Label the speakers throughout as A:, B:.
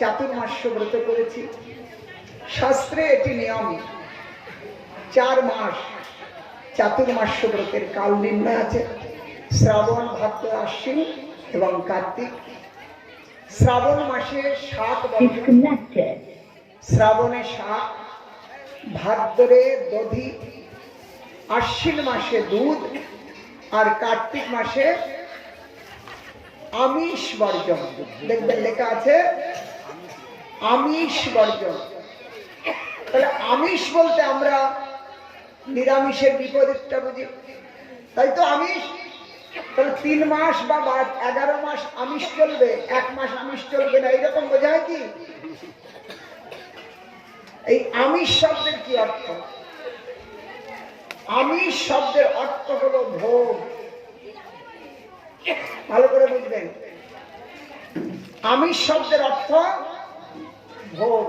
A: চাতুর্মাস্য ব্রত করেছি শাস্ত্রে এটি নিয়ম চার মাস চাতুর্মাস্য ব্রতের কাল নির্ণয় আছে শ্রাবণ ভাদ্র আশ্বিন এবং কার্তিক শ্রাবণ মাসে সাত শ্রাবণে সাত ভাদ্রে দধি আশ্বিন মাসে দুধ আর কার্তিক মাসে আমিষ বর্জন দেখবেন লেখা আছে আমিষ বর্জন তাহলে আমিষ বলতে আমরা নিরামিষের বিপরীতটা বুঝি তাই তো আমিষ তাহলে তিন মাস বা এগারো মাস আমিষ চলবে এক মাস আমিষ চলবে না এইরকম বোঝায় কি এই আমিষ শব্দের কি অর্থ আমিষ শব্দের অর্থ হলো ভোগ ভালো করে বুঝবেন আমিষ শব্দের অর্থ ভোগ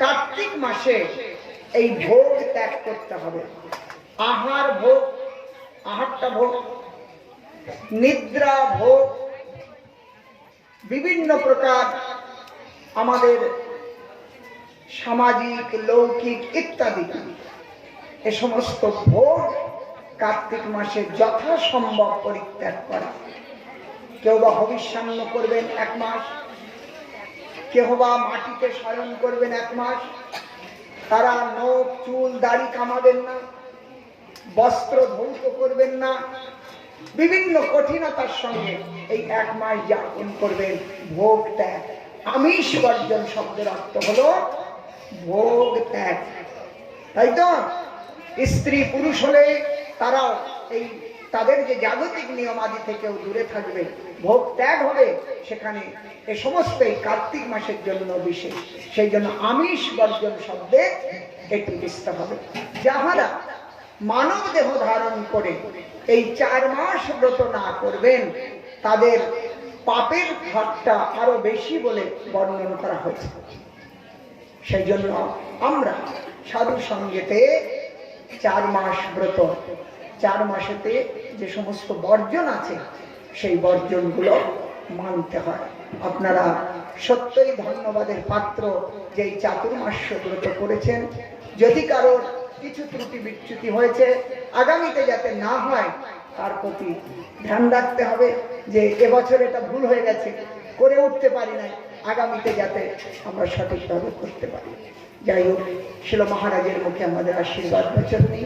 A: কার্তিক মাসে এই ভোগ ত্যাগ করতে হবে আহার ভোগ আহারটা ভোগ নিদ্রা ভোগ বিভিন্ন প্রকার আমাদের সামাজিক লৌকিক ইত্যাদি এ সমস্ত ভোগ কার্তিক মাসে যথাসম্ভব পরিত্যাগ করা কেউ বা হবিষ্যান্ন করবেন এক মাস কেহ বা মাটিতে শয়ন করবেন এক মাস তারা নখ চুল দাড়ি কামাবেন না বস্ত্র ধৌত করবেন না বিভিন্ন কঠিনতার সঙ্গে এই এক মাস যাপন করবেন ভোগ ত্যাগ আমিষ বর্জন শব্দের অর্থ হলো ভোগ ত্যাগ তাই তো স্ত্রী পুরুষ হলে তারাও এই তাদের যে জাগতিক নিয়মাদি থেকেও দূরে থাকবে ভোগ ত্যাগ হবে সেখানে এ সমস্ত এই কার্তিক মাসের জন্য বিশেষ সেই জন্য আমিষ বর্জন শব্দে এটি বুঝতে হবে যাহারা মানব দেহ ধারণ করে এই চার মাস ব্রত না করবেন তাদের পাপের ভাগটা আরো বেশি বলে বর্ণন করা হয়েছে সেই জন্য আমরা সাধু সঙ্গেতে চার মাস ব্রত চার মাসেতে যে সমস্ত বর্জন আছে সেই বর্জনগুলো মানতে হয় আপনারা সত্যই ধন্যবাদের পাত্র যে এই চাতুর্মাস্য ব্রত করেছেন যদি কারোর কিছু ত্রুটি বিচ্যুতি হয়েছে আগামীতে যাতে না হয় তার প্রতি ধ্যান রাখতে হবে যে এবছর এটা ভুল হয়ে গেছে করে উঠতে পারি নাই আগামীতে যাতে আমরা সঠিকভাবে করতে পারি যাই হোক শিল মহারাজের মুখে আমাদের আশীর্বাদ পৌঁছাননি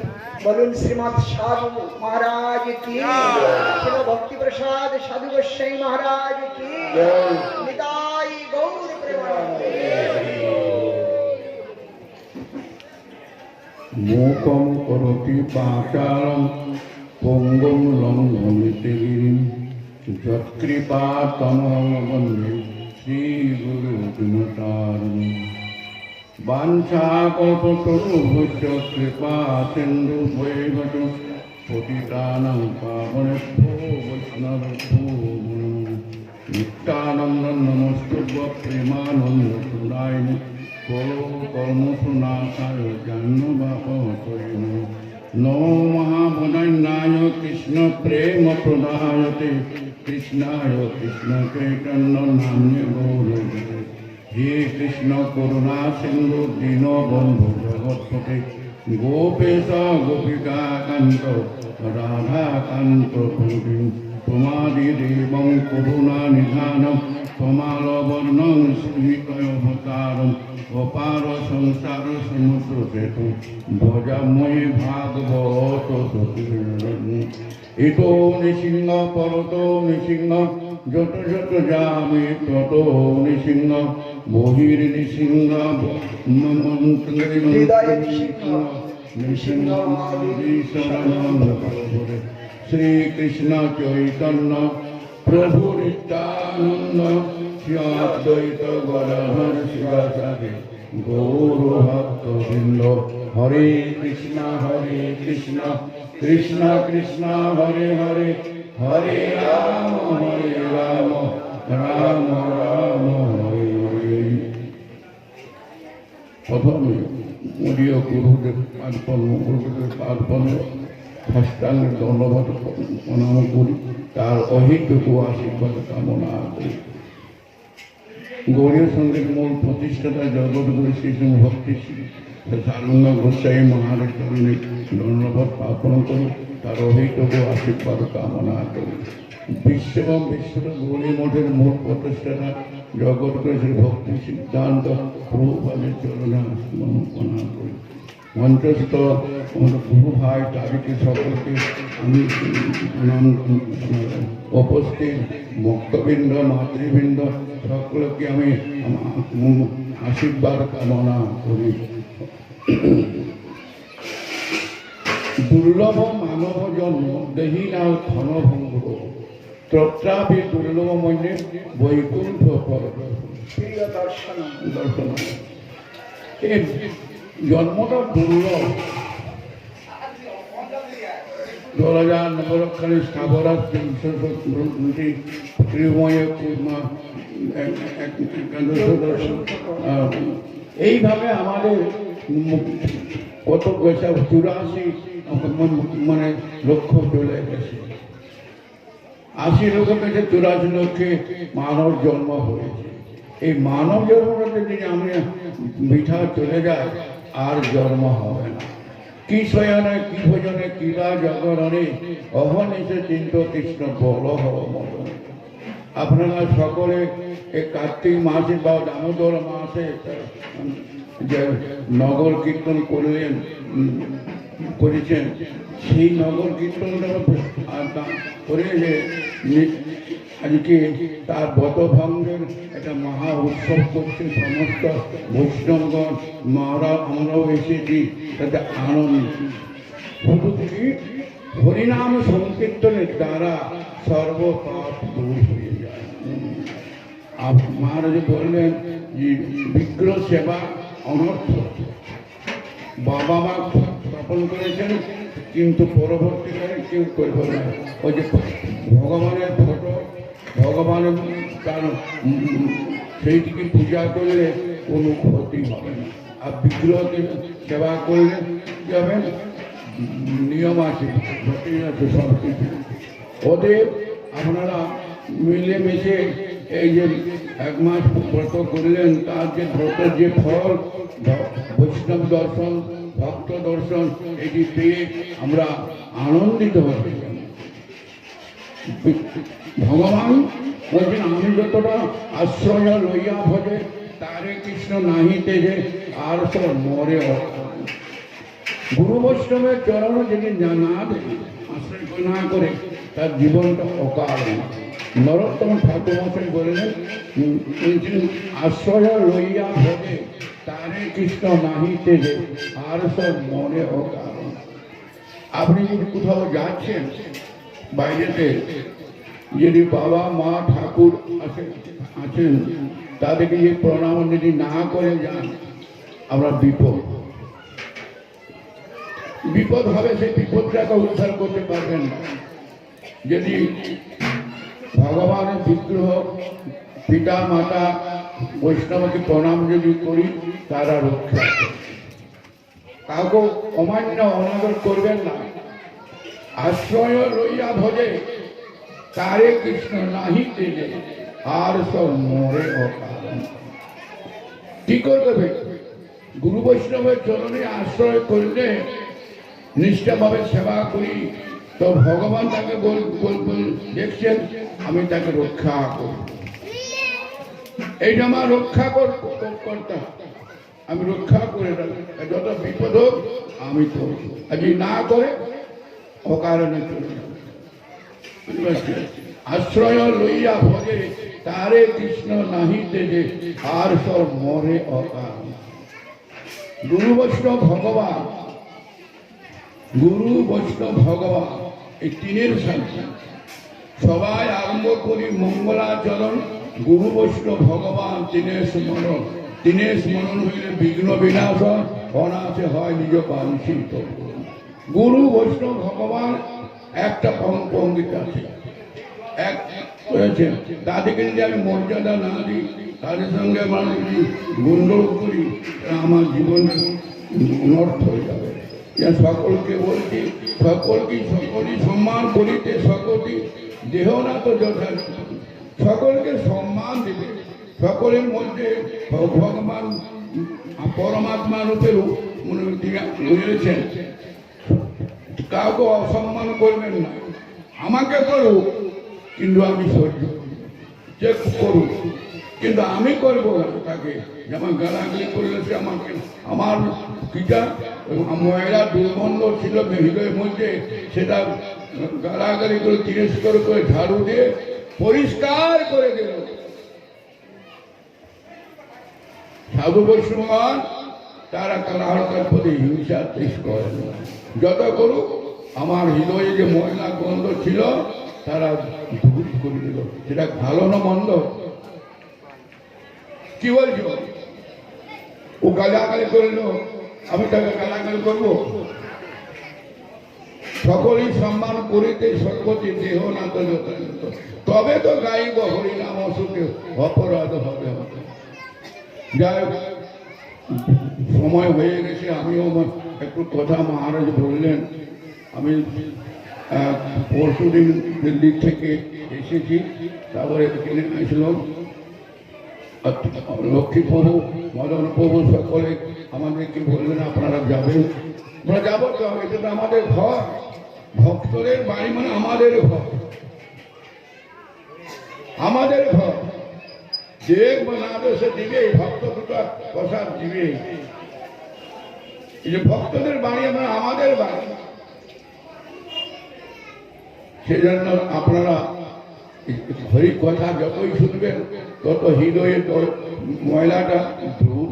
A: বলুন শ্রীমৎ সাধু মহারাজ কি শিল ভক্তি প্রসাদ সাধু গোস্বাই মহারাজ কি নিতাই গৌর
B: করতি পঙ্গম গিরিম যৎকৃপা वाञ्छाकल्पतरुभुश्च कृपा सिन्धुभैवच पतितानां पावनेभ्यो वैष्णवेभ्यो नित्यानन्दं नमस्तुभ प्रेमानन्दसुरायिनि कलो कर्मसुनाशाय जन्मवापहतरिण नो महाबुधन्याय कृष्णप्रेमप्रदायते कृष्णाय कृष्णचैतन्यनाम्य गौरवते হে কৃষ্ণ করুণা সিন্ধু দীন বন্ধু জগৎপতি গোপেশ গোপিকা কান্ত রাধা কান্ত তোমাদি দেবং করুণা তোমার বর্ণ শ্রীকার অপার সংসার সমুদ্র সেতু ধ্বজাময়ী ভাগবত এত নৃসিংহ পরত নৃসিংহ যত যত আমি তত নৃসিংহ ভোগীর নিসিংহ নৃসিংহ শ্রীকৃষ্ণ চৈতন্য প্রভু নিত্যানন্দ শ্রীদ্বৈত গরহর শিবাচারে গৌরভক্তবৃন্দ হরে কৃষ্ণ হরে কৃষ্ণ কৃষ্ণ কৃষ্ণ হরে হরে হরে রাম হরে রাম রাম রাম হরে প্রথমে উনিও গুরুদের পার্বণ গুরুদের পার্বণে হস্তাঙ্গে ধন্যবাদ প্রণাম করি তার অহিতটুকু আশীর্বাদ কামনা করি গৌরীয় সঙ্গীত মূল প্রতিষ্ঠাতা জগৎগুরু শিশু ভক্তি সারঙ্গ গোসাই মহারাজ চরণে ধন্যবাদ প্রার্থনা করি তার অহিতটুকু আশীর্বাদ কামনা করি বিশ্ব এবং বিশ্বটা গৌরী মঠের মূল প্রতিষ্ঠাতা জগৎগুরু শ্রী ভক্তি সিদ্ধান্ত প্রভুপাদের চরণা প্রণাম করি মঞ্চস্থ ভাই তাদেরকে সকলকে আমি উপস্থিত ভক্তবৃন্দ মাতৃবৃন্দ সকলকে আমি আশীর্বাদ কামনা করি দুর্লভ মানব জন্ম দেহি না ধনভঙ্গ তত্রাপি দুর্লভমন্যে বৈকুণ্ঠ
A: দর্শন দর্শন
B: জন্মটা দুর্লভ ত্রিময় এইভাবে আমাদের কত পয়সা চুরাশি মানে লক্ষ্য চলে গেছে আশি লক্ষ থেকে চুরাশি লক্ষে মানব জন্ম হয়েছে এই মানব জন্মটাতে যদি আমি মিঠা চলে যাই আর জন্ম হবে না কি শয়নে কি ভোজনে কিলা জাগরণে অহনিশে চিন্ত কৃষ্ণ বল আপনারা সকলে এই কার্তিক মাসে বা দামোদর মাসে যে নগর কীর্তন করলেন করেছেন সেই নগর কীর্তনটা করে আজকে তার বতভঙ্গের একটা মহা উৎসব করছে সমস্ত বৈষ্ণবগণ মারা আমরাও এসেছি তাতে আনন্দ শুধু কি হরিনাম সংকীর্তনের দ্বারা সর্বপাপ দূর হয়ে যায় মহারাজ বললেন যে বিগ্রহ সেবা অনর্থ বাবা মা অর্পণ করেছেন কিন্তু পরবর্তীকালে কেউ করব না ওই যে ভগবানের ফটো ভগবান তার সেইটিকে পূজা করলে কোনো ক্ষতি হবে না আর বিগ্রহকে সেবা করলে কী হবে নিয়ম আছে আছে সংস্কৃতি ওদের আপনারা মিলেমিশে এই যে এক মাস ব্রত করলেন তার যে ব্রতের যে ফল বৈষ্ণব দর্শন ভক্ত দর্শন এটি পেয়ে আমরা আনন্দিত হই ভগবান বলছেন আমি যতটা আশ্রয় লইয়া ভজে তারে কৃষ্ণ নাহি যে আর সব মরে গুরু বৈষ্ণবের চরণ যদি না আশ্রয় না করে তার জীবনটা অকাল নরোত্তম ঠাকুর মশাই বললেন আশ্রয় লইয়া ভজে তারে কৃষ্ণ নাহিতে যে আর সব মনে হোক আপনি যদি কোথাও যাচ্ছেন বাইরেতে যদি বাবা মা ঠাকুর আছেন তাদেরকে যে প্রণাম যদি না করে যান আমরা বিপদ বিপদ হবে সেই বিপদটাকে উদ্ধার করতে পারবেন যদি ভগবানের বিগ্রহ পিতা মাতা বৈষ্ণবকে প্রণাম যদি করি তারা রক্ষা কাউকে অমান্য অনাদর করবেন না আশ্রয় লইয়া ভজে তারে কৃষ্ণ নাহি তেজে আর সব মরে কি করতে গুরু বৈষ্ণবের চরণে আশ্রয় করলে নিষ্ঠাভাবে সেবা করি তো ভগবান তাকে বল বল দেখছেন আমি তাকে রক্ষা করি এইটা আমার রক্ষা করতে আমি রক্ষা করে যত বিপদ হোক আমি তো আজ না করে অকারণে আশ্রয় লইয়া ভগে তারে কৃষ্ণ নাহিতে দেবে আর সব মরে অকার গুরু বৈষ্ণব ভগবান গুরু বৈষ্ণব ভগবান এই তিনের সাথে সবাই আরম্ভ করি মঙ্গলাচরণ গুরু বৈষ্ণব ভগবান তিনি মনন তিনি মনন হইলে বিঘ্ন বিনাশ অনাথে হয় নিজ বাঞ্ছিত গুরু বৈষ্ণব ভগবান একটা অঙ্গিত আছে এক হয়েছে তাদেরকে যদি আমি মর্যাদা না দিই তাদের সঙ্গে আমার যদি গন্ডল করি আমার জীবনে অনর্থ হয়ে যাবে সকলকে বলছি সকলকে সকলই সম্মান করিতে সকলই দেহ না তো যথা সকলকে সম্মান দিলে সকলের মধ্যে ভগবান পরমাত্মা রূপে রয়েছেন কাউকে অসম্মান করবেন না আমাকে করু কিন্তু আমি সহ্য যে করু কিন্তু আমি করব না তাকে যেমন গালাগালি করলে সে আমাকে আমার পিতা মহিলা দুর্গন্ধ ছিল হৃদয়ের মধ্যে সেটা গালাগালি করে তিরস্কার করে ঝাড়ু দিয়ে পরিষ্কার করে দিল সাধু বৈষ্ণবান তারা কালাহরকার প্রতি হিংসা তৃষ করে যত করুক আমার হৃদয়ে যে ময়লা গন্ধ ছিল তারা ভুল করে দিল সেটা ভালো না মন্দ কি বলছ ও গালাগালি করলো আমি তাকে গালাগালি করবো সকলেই সম্মান করিতে সত্যি দেহ না যথাযথ তবে তো গাইব হরিনাম অসুখে অপরাধ হবে যাই সময় হয়ে গেছে আমিও একটু কথা মহারাজ বললেন আমি পরশু দিন দিল্লি থেকে এসেছি তারপরে কিনে আসলাম লক্ষ্মী প্রভু মদন প্রভু সকলে আমাদেরকে বলবেন আপনারা যাবেন আমরা যাবো এটা তো আমাদের ঘর ভক্তদের বাড়ি মানে আমাদের ঘর আমাদের ঘর যে বানাবে দিবে ভক্ত দুটা প্রসাদ দিবে যে ভক্তদের বাড়ি মানে আমাদের বাড়ি সেজন্য আপনারা হরি কথা যতই শুনবেন তত হৃদয়ের ময়লাটা দূর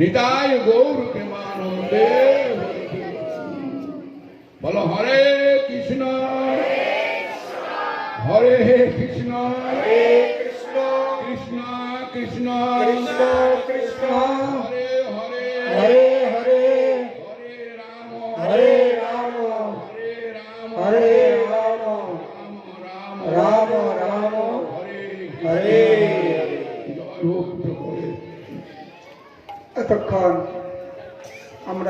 B: নিতাই গৌর প্রেমানন্দে বলো হরে কৃষ্ণ হরে হে কৃষ্ণ কৃষ্ণ কৃষ্ণ কৃষ্ণ কৃষ্ণ